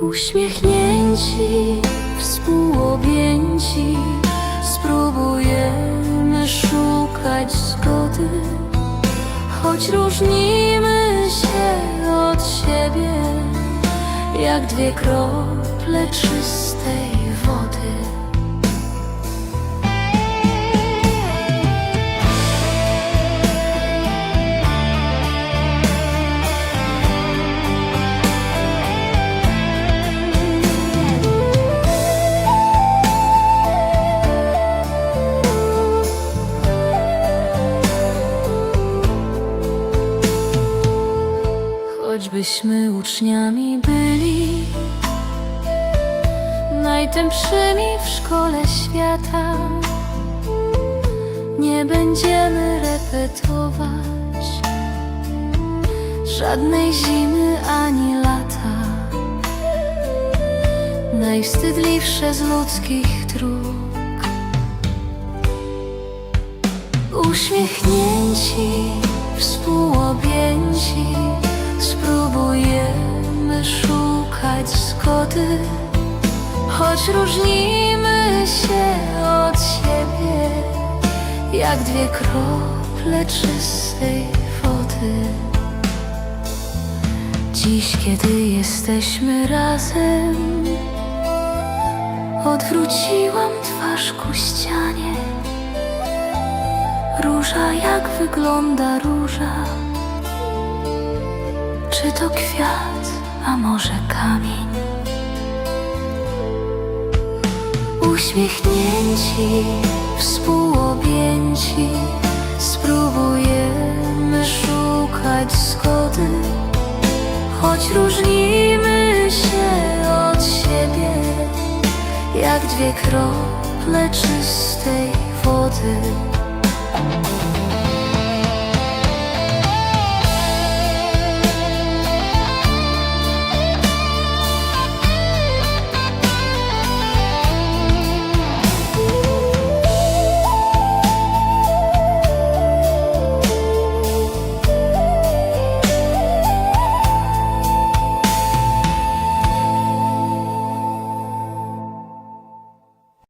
Uśmiechnięci, współobjęci, spróbujemy szukać zgody, choć różnimy się od siebie, jak dwie krople czystej Choćbyśmy uczniami byli Najtępszymi w szkole świata Nie będziemy repetować Żadnej zimy ani lata. Najwstydliwsze z ludzkich dróg. Uśmiechnięci, współobjęci, spróbujemy szukać zgody, choć różnimy się od siebie, jak dwie krople czystej wody. Dziś, kiedy jesteśmy razem, odwróciłam twarz ku ścianie. Róża, jak wygląda róża? Czy to kwiat, a może kamień? Uśmiechnięci, współobjęci, spróbujemy szukać zgody, choć różnimy się od siebie, jak dwie krople czystej wody.